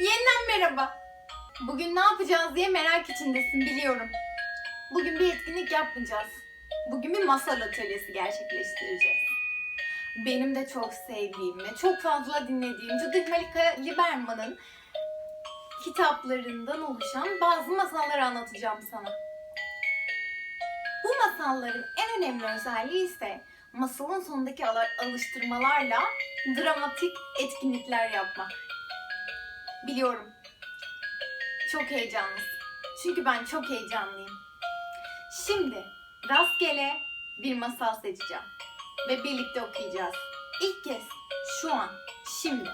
Yeniden merhaba. Bugün ne yapacağız diye merak içindesin biliyorum. Bugün bir etkinlik yapmayacağız. Bugün bir masal atölyesi gerçekleştireceğiz. Benim de çok sevdiğim ve çok fazla dinlediğim Judith Malika Liberman'ın kitaplarından oluşan bazı masalları anlatacağım sana. Bu masalların en önemli özelliği ise masalın sonundaki ala- alıştırmalarla dramatik etkinlikler yapmak. Biliyorum. Çok heyecanlısın. Çünkü ben çok heyecanlıyım. Şimdi rastgele bir masal seçeceğim. Ve birlikte okuyacağız. İlk kez, şu an, şimdi.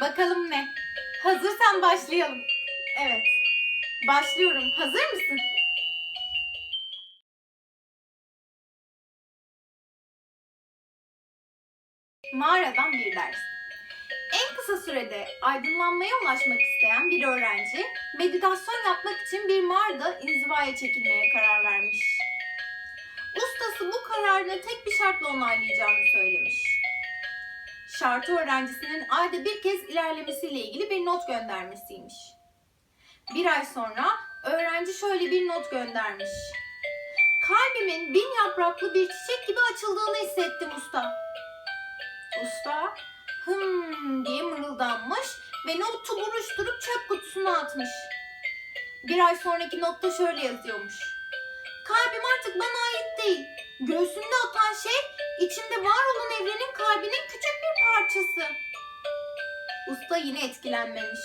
Bakalım ne? Hazırsan başlayalım. Evet. Başlıyorum. Hazır mısın? Mağaradan bir ders. En kısa sürede aydınlanmaya ulaşmak isteyen bir öğrenci, meditasyon yapmak için bir mağarada inzivaya çekilmeye karar vermiş. Ustası bu kararını tek bir şartla onaylayacağını söylemiş. Şartı öğrencisinin ayda bir kez ilerlemesiyle ilgili bir not göndermesiymiş. Bir ay sonra öğrenci şöyle bir not göndermiş. Kalbimin bin yapraklı bir çiçek gibi açıldığını hissettim usta. Usta hım diye mırıldanmış ve notu buruşturup çöp kutusuna atmış. Bir ay sonraki notta şöyle yazıyormuş. Kalbim artık bana ait değil. Göğsümde atan şey içinde var olan evrenin kalbinin küçük bir parçası. Usta yine etkilenmemiş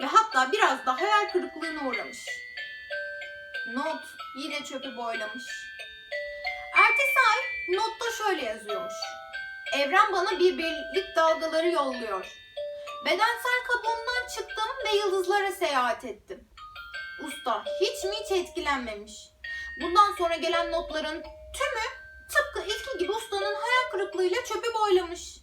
ve hatta biraz da hayal kırıklığına uğramış. Not yine çöpü boylamış. Ertesi ay notta şöyle yazıyormuş. Evren bana bir birlik dalgaları yolluyor. Bedensel kabuğumdan çıktım ve yıldızlara seyahat ettim. Usta hiç mi hiç etkilenmemiş. Bundan sonra gelen notların tümü tıpkı ilki gibi ustanın hayal kırıklığıyla çöpü boylamış.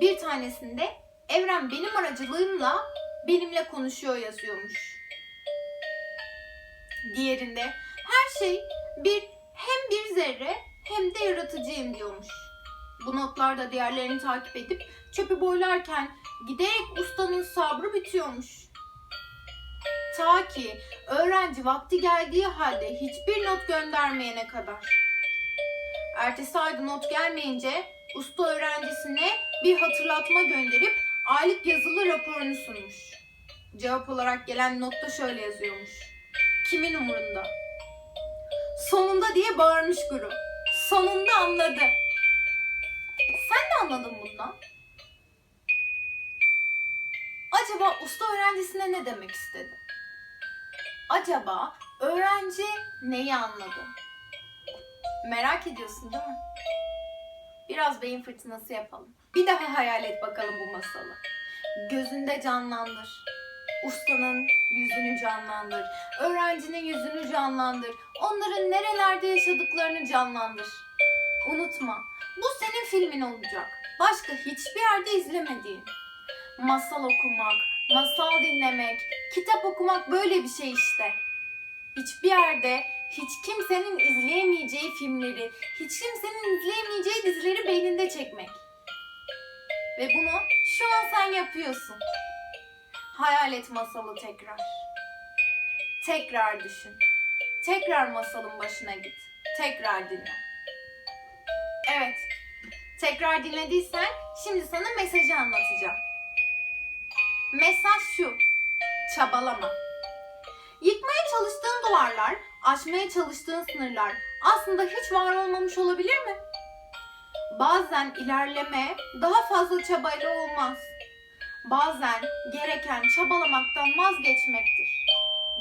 Bir tanesinde evren benim aracılığımla benimle konuşuyor yazıyormuş. Diğerinde her şey bir hem bir zerre hem de yaratıcıyım diyormuş. Bu notlarda diğerlerini takip edip çöpü boylarken giderek ustanın sabrı bitiyormuş. Ta ki öğrenci vakti geldiği halde hiçbir not göndermeyene kadar. Ertesi ayda not gelmeyince usta öğrencisine bir hatırlatma gönderip aylık yazılı raporunu sunmuş. Cevap olarak gelen notta şöyle yazıyormuş. Kimin umurunda? Sonunda diye bağırmış guru. Sonunda anladı. De anladın bundan. Acaba usta öğrencisine ne demek istedi? Acaba öğrenci neyi anladı? Merak ediyorsun değil mi? Biraz beyin fırtınası yapalım. Bir daha hayal et bakalım bu masalı. Gözünde canlandır. Ustanın yüzünü canlandır. Öğrencinin yüzünü canlandır. Onların nerelerde yaşadıklarını canlandır. Unutma, bu senin filmin olacak. Başka hiçbir yerde izlemediğin. Masal okumak, masal dinlemek, kitap okumak böyle bir şey işte. Hiçbir yerde hiç kimsenin izleyemeyeceği filmleri, hiç kimsenin izleyemeyeceği dizileri beyninde çekmek. Ve bunu şu an sen yapıyorsun. Hayal et masalı tekrar. Tekrar düşün. Tekrar masalın başına git. Tekrar dinle. Evet. Tekrar dinlediysen şimdi sana mesajı anlatacağım. Mesaj şu. Çabalama. Yıkmaya çalıştığın duvarlar, aşmaya çalıştığın sınırlar aslında hiç var olmamış olabilir mi? Bazen ilerleme daha fazla çabayla olmaz. Bazen gereken çabalamaktan vazgeçmektir.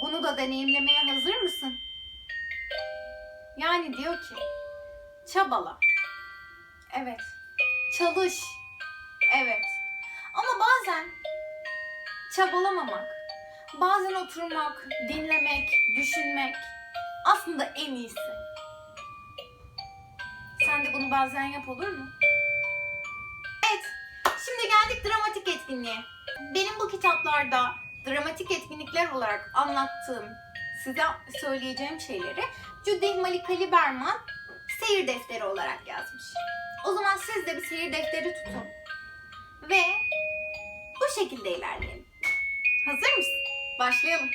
Bunu da deneyimlemeye hazır mısın? Yani diyor ki, çabala. Evet. Çalış. Evet. Ama bazen çabalamamak, bazen oturmak, dinlemek, düşünmek aslında en iyisi. Sen de bunu bazen yap olur mu? Evet. Şimdi geldik dramatik etkinliğe. Benim bu kitaplarda dramatik etkinlikler olarak anlattığım, size söyleyeceğim şeyleri Judy Malika Liberman seyir defteri olarak yazmış. O zaman siz de bir seyir defteri tutun. Ve bu şekilde ilerleyelim. Hazır mısın? Başlayalım.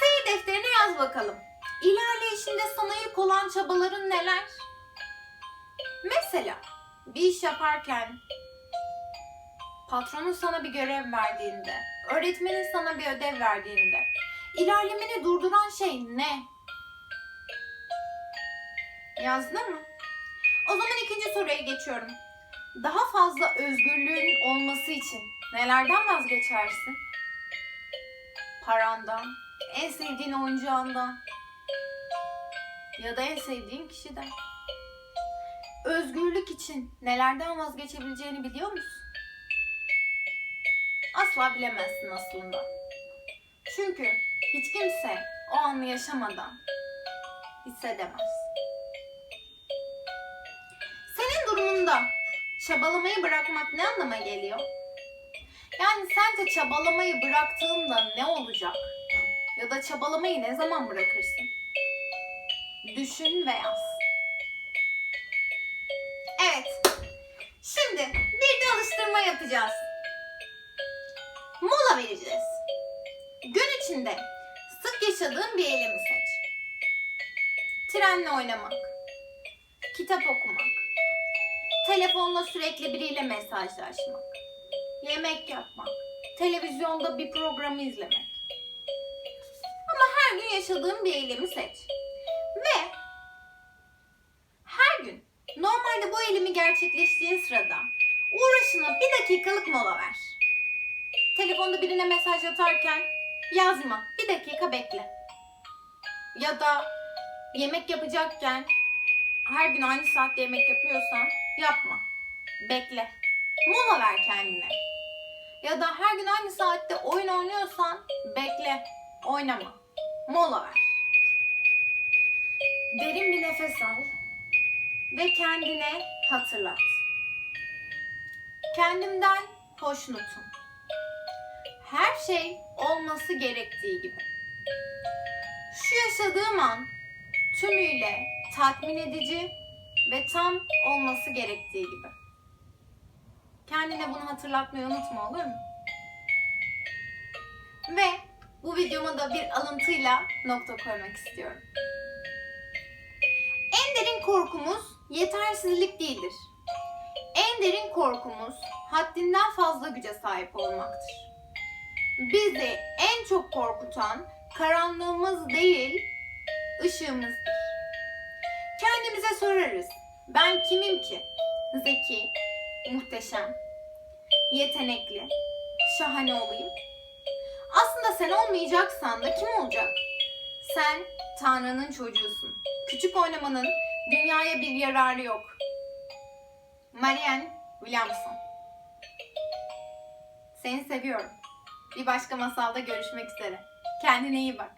Seyir defterine yaz bakalım. İlerleyişinde sana yük olan çabaların neler? Mesela bir iş yaparken patronun sana bir görev verdiğinde, öğretmenin sana bir ödev verdiğinde ilerlemeni durduran şey ne? Yazdın mı? O zaman ikinci soruya geçiyorum. Daha fazla özgürlüğün olması için nelerden vazgeçersin? Parandan, en sevdiğin oyuncağından ya da en sevdiğin kişiden. Özgürlük için nelerden vazgeçebileceğini biliyor musun? Asla bilemezsin aslında. Çünkü hiç kimse o anı yaşamadan hissedemez. Durumunda çabalamayı bırakmak ne anlama geliyor? Yani sence çabalamayı bıraktığında ne olacak? Ya da çabalamayı ne zaman bırakırsın? Düşün ve yaz. Evet. Şimdi bir de alıştırma yapacağız. Mola vereceğiz. Gün içinde sık yaşadığın bir eylemi seç. Trenle oynamak, kitap okumak, telefonla sürekli biriyle mesajlaşmak, yemek yapmak, televizyonda bir programı izlemek. Ama her gün yaşadığın bir eylemi seç. Ve her gün normalde bu eylemi gerçekleştiğin sırada uğraşına bir dakikalık mola ver. Telefonda birine mesaj atarken yazma, bir dakika bekle. Ya da yemek yapacakken her gün aynı saatte yemek yapıyorsan yapma. Bekle. Mola ver kendine. Ya da her gün aynı saatte oyun oynuyorsan bekle. Oynama. Mola ver. Derin bir nefes al ve kendine hatırlat. Kendimden hoşnutum. Her şey olması gerektiği gibi. Şu yaşadığım an tümüyle tatmin edici ve tam olması gerektiği gibi. Kendine bunu hatırlatmayı unutma olur mu? Ve bu videoma da bir alıntıyla nokta koymak istiyorum. En derin korkumuz yetersizlik değildir. En derin korkumuz haddinden fazla güce sahip olmaktır. Bizi en çok korkutan karanlığımız değil, ışığımızdır. Kendimize sorarız. Ben kimim ki? Zeki, muhteşem, yetenekli, şahane olayım. Aslında sen olmayacaksan da kim olacak? Sen Tanrı'nın çocuğusun. Küçük oynamanın dünyaya bir yararı yok. Marianne Williamson. Seni seviyorum. Bir başka masalda görüşmek üzere. Kendine iyi bak.